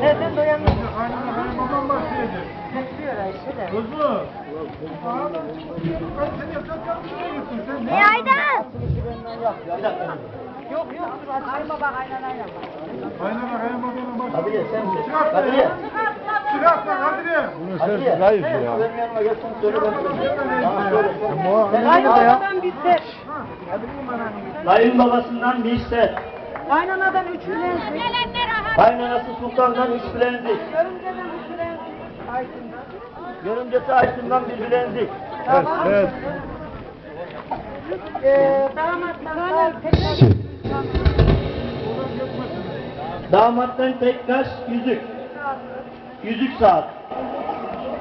Nereden doyanmışsın? Babam başlayacak. Bekliyor Ayşe de. Kuzu. Ne Aydan? Yok yok dur açayım baba aynen aynen. Aynen bakayım babana bak. Hadi ye sen ye. Çıkart Hadi lan. ye. Çıkart lan hadi ye. Hadi ye. Zayıf ya. Benim yanıma gelsin söyle ben söyle. Sen Kaynanadan bir set. Dayın babasından bir set. Kaynanadan üç aha. Kaynanası sultandan üç bilezik. Görümceden üç bilezik. Ayşe'den. Görümcesi Aysun'dan bir bilezik. Evet. Ee, damattan tekrar Damattan tek taş yüzük. Yüzük saat.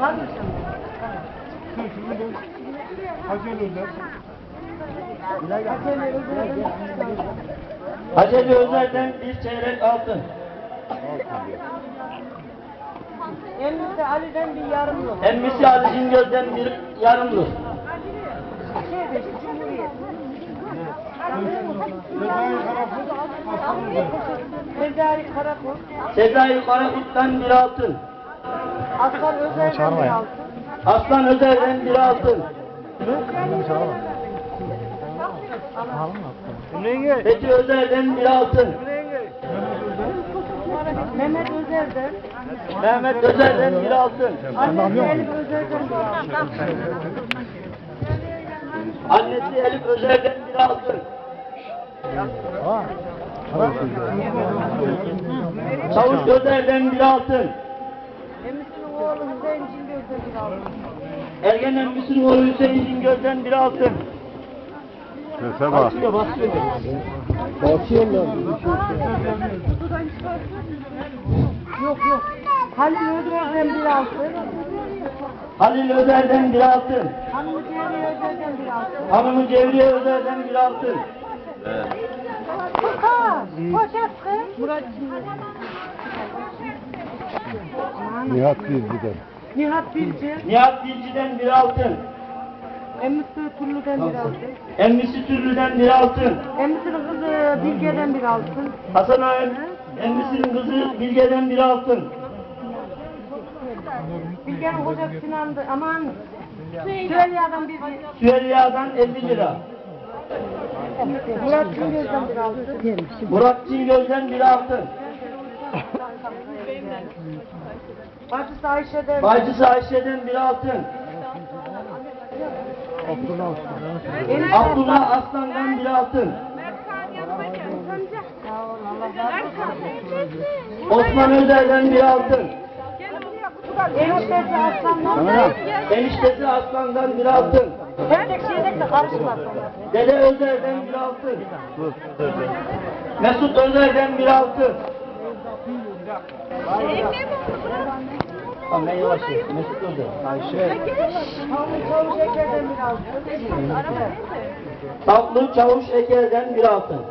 var? Sen Özer. Haceli Özer'den bir çeyrek altın. Emrisi Ali'den bir yarım yok. Emmisi Ali Cingöz'den bir yarımlık. Şey de işte Cumhuriyet. Sezai Özer. Sezai Karakut'tan bir altın. Aslan Özer'den bir altın. Aslan Özer'den bir altın. Fethi Özer'den bir altın. Mehmet Özer'den. Mehmet Özer'den bir altın. Annesi Elif Özer'den bir altın. Annesi Elif Özer'den bir altın. Çavuş Özer'den bir altın. Emisinin oğlu Hüseyin Cingöz'den bir altın. Ergen emmisinin oğlu Hüseyin Cingöz'den bir altın. Sese bak. Basıyor basıyor. Yok yok. Halil Özer'den bir altın. Halil Özer'den bir altın. Hanımı Cevriye Özer'den bir altın. Hanımı Cevriye Özer'den bir altın. Kaka. Poşet kız. Murat Nihat Bilgi'den. Nihat Bilci. Nihat Bilci'den bir altın. Emisi Turlu'dan bir altın. Emmisi Türlü'den bir altın. Emisinin kızı Bilge'den bir altın. Hasan Ağa'nın emmisinin kızı Bilge'den bir altın. Bilge'nin kocası Sinan'dı. Aman. Süheyla'dan bir Süheyla'dan 50 lira. Murat Cingöz'den bir altın. Murat Cingöz'den bir altın. Bacısı Ayşe'den. Bacısı Ayşe'den bir altın. Enişte- Abdullah Aslan'dan bir altın. Osman Özer'den bir altın. Aslan'dan. Eniştesi Aslan'dan bir altın. Tek şeyde de karışmaz. Dede Özer'den bir altın. Mesut Özer'den bir altın. Tamam ben yavaş yavaş. Mesut Özer. Ayşe. Çavuş Eker'den bir altın. Tatlı Çavuş Eker'den bir altın.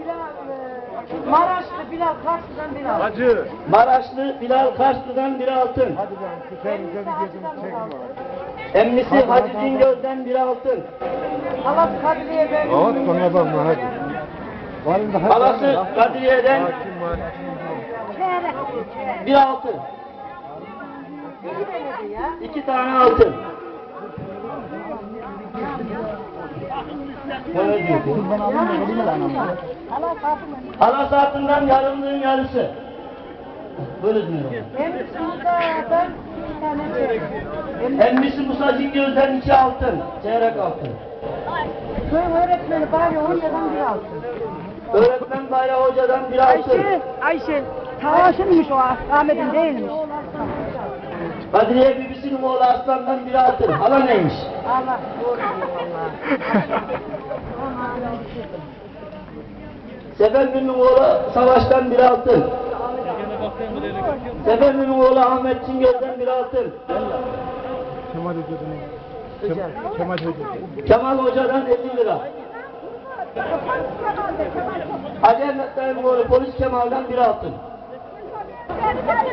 Bilal, e, Maraşlı Bilal Kars'tan bir altın. Hacı. Maraşlı Bilal Karslı'dan bir altın. Hadi ben şu sen bir altın. Emmisi Hacı Cingöz'den bir altın. Allah Kadriye'den Evet sonra bak mı hadi. Varın da Halası Kadriye'den bir altın. İki tane altın. Böyle diyor. Allah kapını. Hala saatinden yarımlığın yarısı. Böyle diyor. Emrisi Musa'dan iki tane çeyrek. Emmisi Musa Cingöz'den iki altın. Çeyrek altın. Köy öğretmeni Bari Hoca'dan bir altın. Öğretmen Bayrağı Hoca'dan bir altın. Ayşe, Ayşe. Savaşınmış o Ahmet'in değilmiş. Kadriye bibisinin oğlu Aslan'dan bir altın. Hala neymiş? Allah doğru diyor valla. Sefermin'in oğlu Savaş'tan bir altın. Sefermin'in oğlu Ahmet Cingöz'den bir altın. Kemal Hoca. Kemal Hoca'dan 50 lira. Hacı Ahmet oğlu polis Kemal'den bir altın.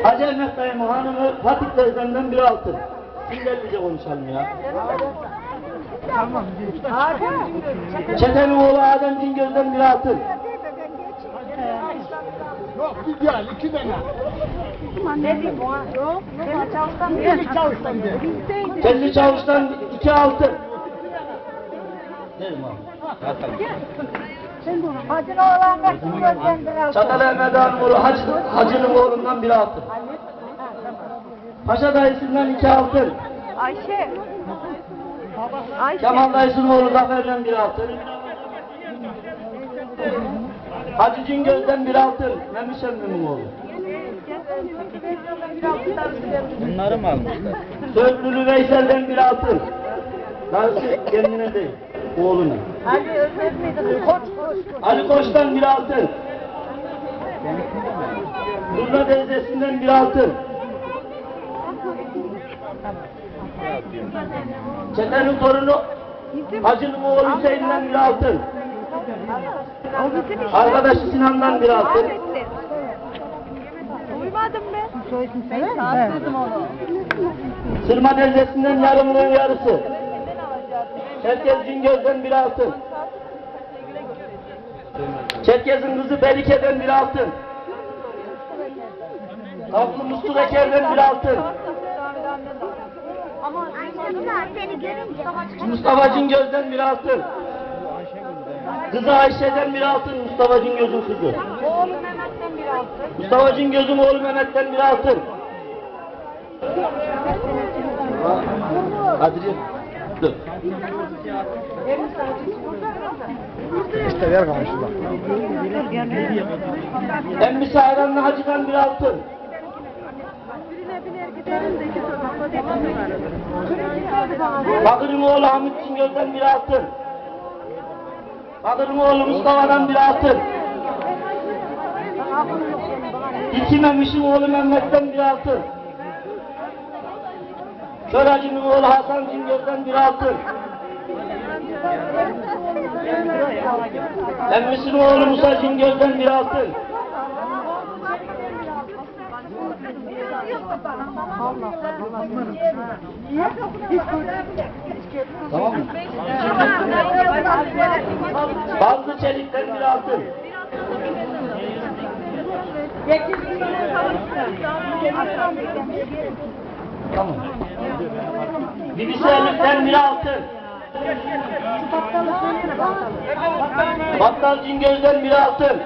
Hacı Ahmet dayımın hanımı Fatih teyzemden bir altın. Sinirlice konuşalım ya. Çetenin oğlu Adem Cingöz'den bir altın. Ne diyeyim o? Yok. Kendi çalıştan bir bir. Kendi çavuştan iki altın. Derim abi. Hacın oğlan bir altın. Çatal Ahmet Hanım oğlu Hacı, Hacı'nın oğlundan bir altın. Paşa dayısından iki altın. Ayşe. Ayşe. Kemal dayısının oğlu Zafer'den bir altın. Hacı Cingöz'den bir altın. Memiş emmimin oğlu. Bunları mı almışlar? Sözlülü Veysel'den bir altın. Dayısı kendine değil, oğluna. Ali Özet miydi? Koç koç. Ali Koç'tan bir altın. Durna teyzesinden bir altın. Çetenin torunu Hacı'nın oğlu Hüseyin'den bir altın. Arkadaşı Sinan'dan bir altın. Ahmet'ti. Duymadım ben. Sen. Saatledim onu. Sırma teyzesinden yarımlığın yarısı. Çerkez Cingöz'den bir altın. Çerkez'in kızı Belike'den bir altın. Kaplı Musluk Eker'den bir altın. Mustafa Cingöz'den bir altın. Kızı Ayşe'den bir altın. Mustafa Cingöz'ün kızı. Oğlum Mehmet'ten bir altın. Mustafa Cingöz'ün oğlu Mehmet'ten bir altın. Hadi Dur. İşte ver karşıda. Emmisi Ayranlı Hacı'dan bir altın. Bakır'ın oğlu Hamit Cingöl'den bir altın. Bakır'ın oğlu Mustafa'dan bir altın. İki Memiş'in oğlu Mehmet'ten bir altın. Köracı'nın oğlu Hasan Cingöl'den bir altın. Emmisinin oğlu Musa Cingöl'den bir altın. Tamam mı? Bazı çelikten bir altın. Tamam. Bilgisayarlıktan bir altın. Battal Cingöl'den bir altın.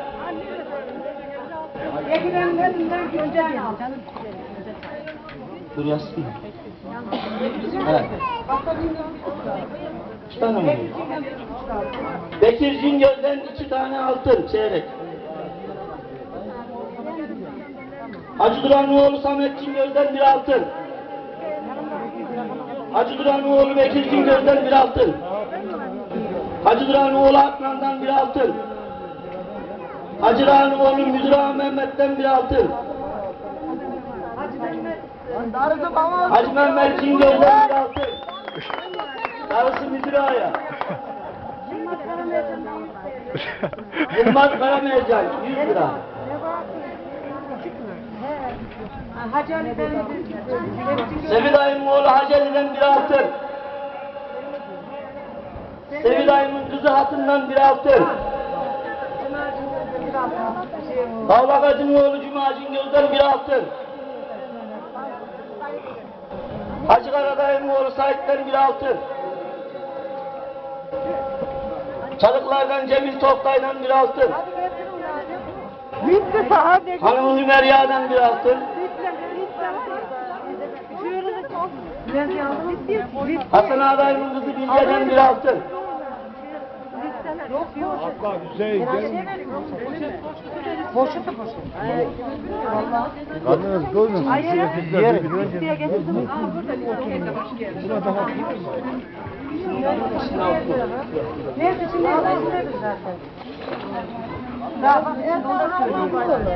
Dur yazsın. Evet. İki tane mi? Bekir Cingöl'den iki tane altın çeyrek. Hacı Duran'ın oğlu Samet Cingöl'den bir altın. Hacı Duran'ın oğlu Bekir Cingöl'den bir altın. Hacı Duran'ın oğlu Akman'dan bir altın. Hacı Duran'ın oğlu Müdür Mehmet'ten bir altın. Hacı Mehmet bir altın. Darısı Müdür Ağa'ya. Yılmaz Karamercan 100 lira. Hacı Ali ben Sevi dayımın oğlu Hacı Ali'den bir altın. Sevi dayımın kızı Hatın'dan bir altın. Kavlak Hacı'nın oğlu Cuma Cingöl'den bir altın. Hacı Karadayı'nın oğlu Sait'ten bir altın. Çalıklardan Cemil Toktay'dan bir altın. Bitti sahibi. Hanım Hümerya'dan bir altın. Hasan Ağabey'in kızı Bilge'den bir altın. Hatta Hüseyin gel. Boşutu boşu. Karnınız doymasın. Yerim. Diye getirdim. Nerede şimdi nerede zaten? Daha bak Erdal Harmanlıoğlu.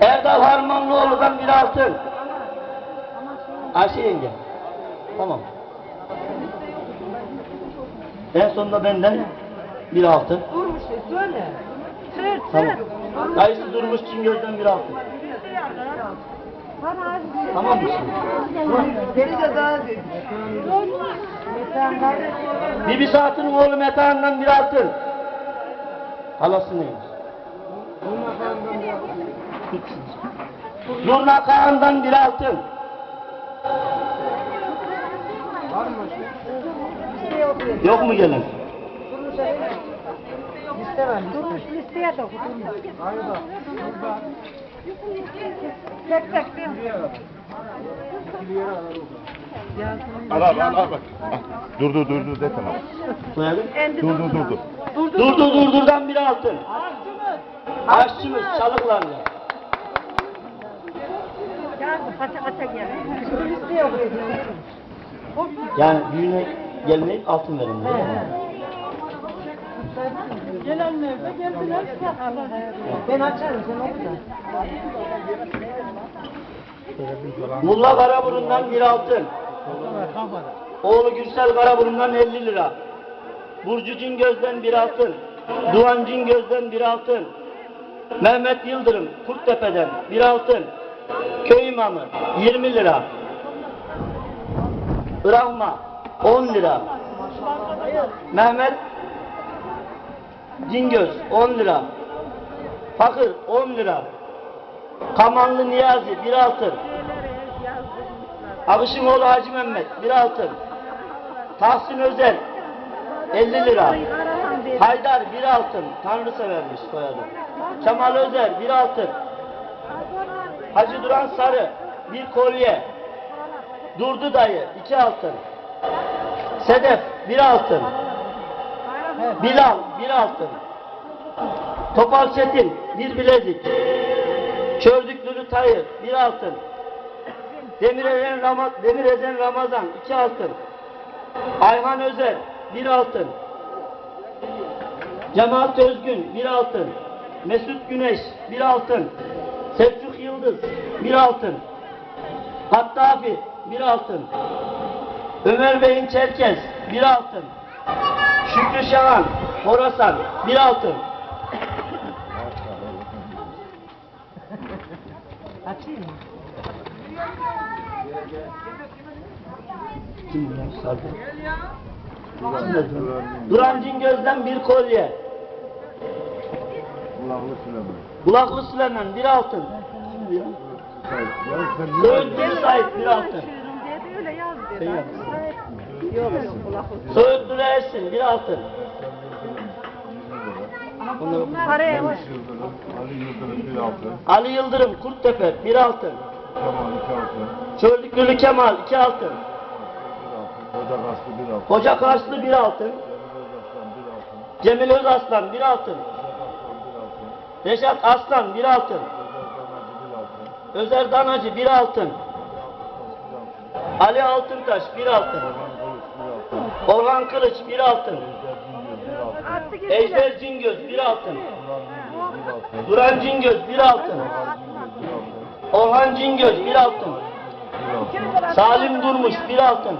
Erdal Harmanlıoğlu'dan bir altın. Ayşe yenge. Tamam. En sonunda benden bir altın. Durmuş şey söyle. Sır Tamam. Dayısı durmuş Cingöz'den bir altın. Tamam mı şimdi? Beni de daha. Bibi Saat'ın oğlu Metehan'dan bir altın. Halası neymiş? Nurna Kağan'dan bir altın. Yok mu gelen? İstemem. Durmuş listeye de okudum. Tek tek değil mi? Al al al al bak. Dur dur dur dur de tamam. Soyadı? Dur dur dur dur. Durdu durdurdan bir altın. Aşçımız çalıklarla. Listeye okuyacağım. Yani düğüne gelmeyip altın verin. diyor. Gelenler geldiler. Ben açarım sen oku da. Mulla Karaburun'dan bir altın. Oğlu Gürsel Karaburun'dan 50 lira. Burcu Cingöz'den bir altın. Duvan Cingöz'den bir altın. Mehmet Yıldırım Kurttepe'den bir altın. Köy imamı 20 lira. Irahma 10 lira. Mehmet Cingöz 10 lira. Fakır 10 lira. Kamanlı Niyazi bir altın. Abişimoğlu Hacı Mehmet bir altın. Tahsin Özel 50 lira. Haydar bir altın. Tanrı severmiş soyadı. Kemal Özer bir altın. Hacı Duran Sarı bir kolye. Durdu dayı iki altın. Sedef bir altın. Bilal bir altın. Topal Çetin bir bilezik. Çördüklülü Tayı bir altın. Demirezen, Rama, Demirezen Ramazan iki altın. Ayhan Özer bir altın. Cemaat Özgün bir altın. Mesut Güneş bir altın. Selçuk Yıldız bir altın. Hattafi bir altın. Ömer Bey'in Çerkez bir altın. Şükrü Şahan Horasan bir altın. Açayım mı? Kim bunlar? Sardı. Duran Cingöz'den bir kolye. Kulaklı Süleyman. Kulaklı Süleyman bir altın. Sen Söğütlü Sait bir altın. Öyle yaz dedi. Sen yap. Yok yok kulak Söğütlü Ersin bir altın. Ali Yıldırım bir altı, Ali Yıldırım Kurttepe bir altın. Kemal iki altı, Çöldüklülü Kemal iki altın. Hoca Kaslı bir altı, Hoca Karslı bir altın. Cemil Özaslan bir altın. Reşat Aslan bir altın. Özer Danacı bir altın. Ali Altıntaş bir altın. Orhan Kılıç bir altın. Ejder Cingöz bir altın. Duran Cingöz bir altın. Orhan Cingöz bir altı, bir altın. Salim Durmuş bir altın.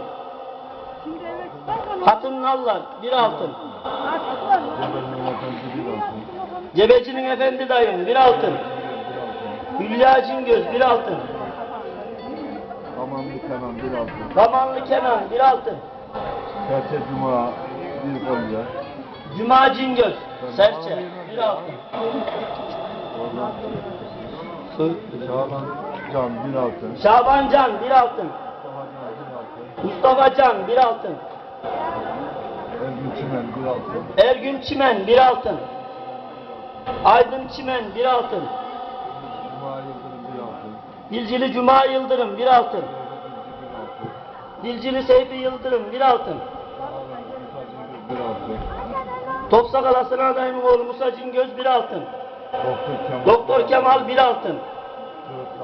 Hatun Nallar bir altın. Cebecinin Efendi dayım bir altın. Hülya Cingöz bir altın. Amanlı Kenan bir altı, Damanlı Kenan bir altın. Serçe Cuma bir kolye, Cuma Cingöz. Serçe bir altın. Oradan Şaban Can bir altı, Şaban Can bir altın. Mustafa Can bir altın. Ergün Çimen bir altı, Ergün Çimen bir altın. Aydın Çimen bir altın. Cuma Yıldırım bir altı, Dilcili Cuma Yıldırım bir altın. Dilcili Seyfi Yıldırım bir altın. Topsak Alasına adayımın oğlu Musa Cingöz bir altın. Doktor Kemal, Doktor Kemal bir altın.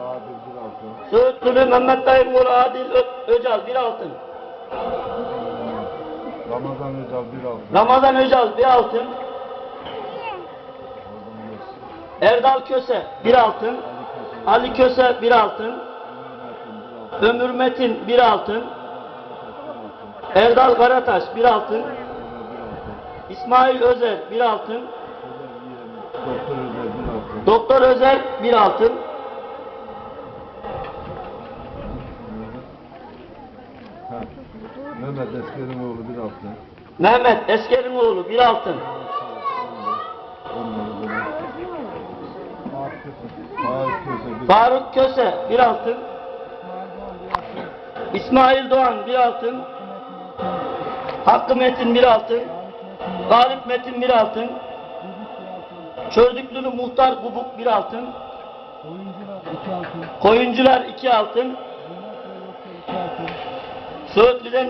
Altı, Söğütlülü Mehmet dayımın oğlu Adil Ö- Öcal bir altın. Ramazan Öcal bir altı, Ramazan Öcal bir altın. Erdal Köse bir altın. Ali Köse, bir altın. Ömür Metin bir altın. Erdal Karataş bir altın. İsmail Özer bir altın. Doktor Özer bir altın. Mehmet Esker'in oğlu bir altın. Mehmet Esker'in oğlu bir altın. Faruk Köse bir altın. İsmail Doğan bir altın. Hakkı Metin bir altın. Galip Metin bir altın. Çördüklülü Muhtar Kubuk bir altın. Koyuncular iki altın. Söğütlü'den